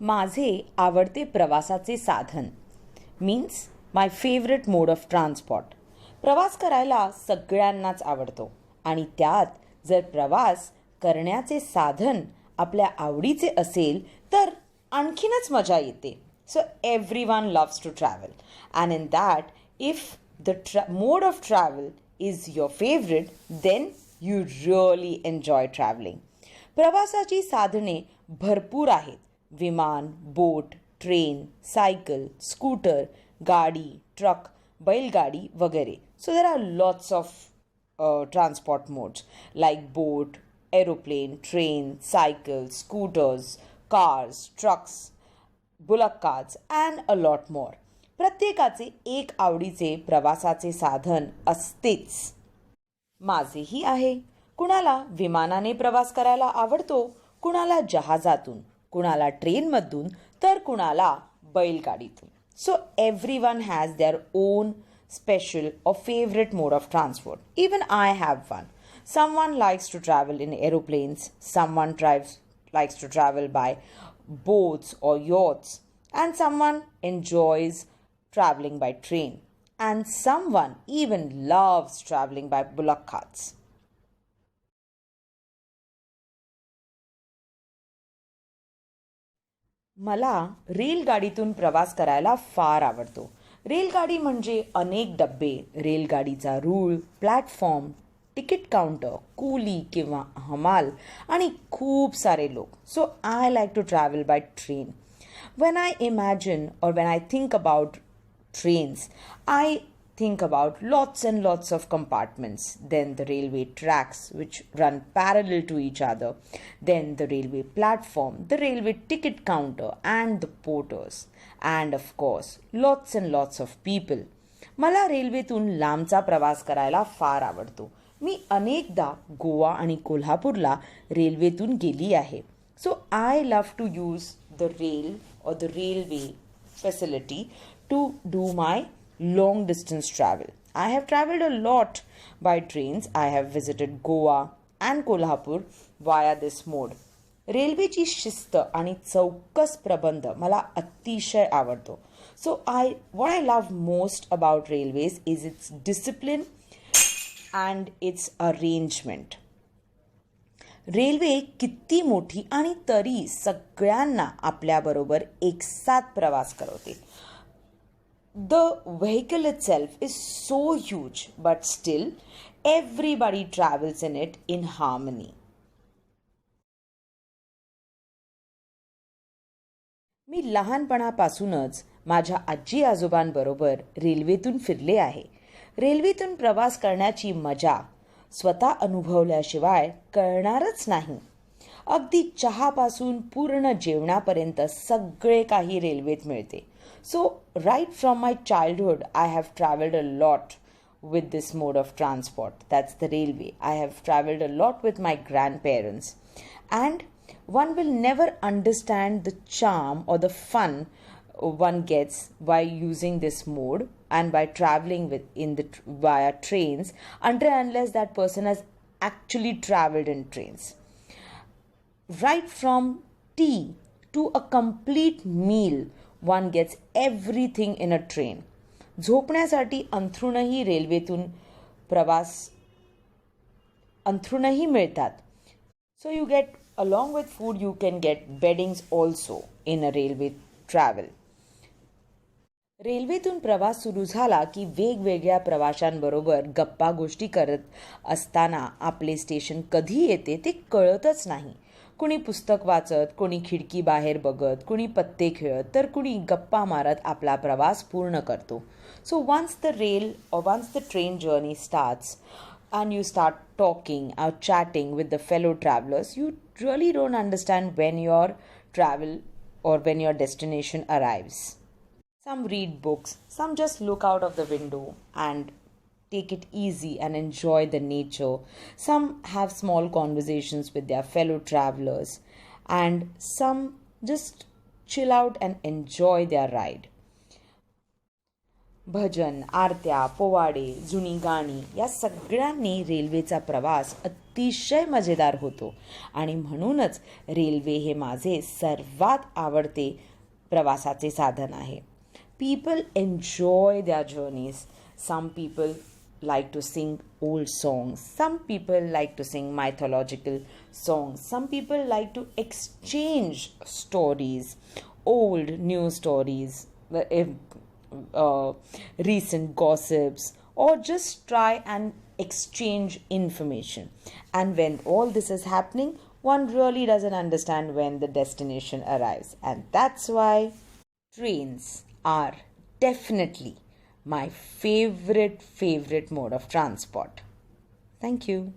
माझे आवडते प्रवासाचे साधन. Means my favourite mode of transport प्रवास करायला सगळ्यांनाच आवडतो. आणि त्यात जर प्रवास करण्याचे साधन आपल्या आवडीचे असेल तर आणखीनच मजा येते. So every one loves to travel and in that if the ट्रॅ mode of travel is your favourite then you really enjoy travelling प्रवासाची साधने भरपूर आहेत. विमान बोट ट्रेन सायकल स्कूटर गाडी ट्रक बैलगाडी वगैरे. So there are lots of transport modes like boat aeroplane train cycle scooters cars trucks bullock cars and a lot more प्रत्येकाचे एक आवडीचे प्रवासाचे साधन असतेच. माझेही आहे. कुणाला विमानाने प्रवास करायला आवडतो कुणाला जहाजातून. कुणाला ट्रेनमधून तर कुणाला बैलगाडीतून so everyone has their own special or favourite mode of transport even I have one someone likes to travel in aeroplanes someone drives likes to travel by boats or yachts, and someone enjoys traveling by train, and someone even loves traveling by bullock carts. मला रेलगाडीतून प्रवास करायला फार आवडतो. रेलगाडी म्हणजे अनेक डब्बे रेलगाडीचा रूळ प्लॅटफॉर्म तिकीट काउंटर कुली किंवा हमाल आणि खूप सारे लोक. So I like to travel by train when I imagine or when I think about trains I think about lots and lots of compartments. Then the railway tracks, which run parallel to each other. Then the railway platform, the railway ticket counter, and the porters. And of course, lots and lots of people. मला रेल्वेतून लांबचा प्रवास करायला फार आवडतो मी अनेकदा गोवा आणि कोल्हापूरला रेल्वेतून गेली आहे so I love to use the rail और the railway facility to do my long distance travel. I have traveled a lot by trains. I have visited Goa and Kolhapur via this mode. रेल्वेची शिस्त आणि चौकस प्रबंध मला अतिशय आवडतो so I what I love most about railways is its discipline and its arrangement railway किती मोठी आणि तरी सगळ्यांना आपल्याबरोबर एकसाथ प्रवास करवते the vehicle itself is so huge but everybody travels travels in it in harmony मी लहानपणापासूनच माझ्या आजी आजोबांबरोबर रेल्वेतून फिरले आहे. रेल्वेतून प्रवास करण्याची मजा स्वतः अनुभवल्याशिवाय कळणारच नाही. अगदी चहापासून पूर्ण जेवणापर्यंत सगळे काही रेल्वेत मिळते. So, right from my childhood, I have traveled a lot with this mode of transport. That's the railway. I have traveled a lot with my grandparents. And one will never understand the charm or the fun one gets by using this mode and by traveling with in the via trains until unless that person has actually traveled in trains right from tea to a complete meal one gets everything in a train. झोपण्यासाठी अंथरुणही रेल्वेतून प्रवास अंथरुणही मिळतात. So you get along with food you can get beddings also in a railway travel रेल्वेतून प्रवास सुरू झाला की वेगवेगळ्या प्रवाशांबरोबर गप्पा गोष्टी करत असताना आपले स्टेशन कधी येते ते कळतच नाही. कुणी पुस्तक वाचत कोणी खिडकी बाहेर बघत कोणी पत्ते खेळत तर कुणी गप्पा मारत आपला प्रवास पूर्ण करतो. So once the rail once the train journey starts and you start talking or chatting with the fellow travellers you really don't understand when your travel or when your destination arrives some read books some just look out of the window and take it easy and enjoy the nature. Some have small conversations with their fellow travelers, and some just chill out and enjoy their ride. भजन आरत्या पोवाडे जुनी गाणी या सगळ्यांनी रेल्वेचा प्रवास अतिशय मजेदार होतो आणि म्हणूनच रेल्वे हे माझे सर्वात आवडते प्रवासाचे साधन आहे people enjoy the journeys Some people like to sing old songs. Some people like to sing mythological songs. Some people like to exchange stories, old new stories, uh, recent gossips, or just try and exchange information. And when all this is happening, one really doesn't understand when the destination arrives. And that's why trains are definitely my favorite favorite mode of transport. Thank you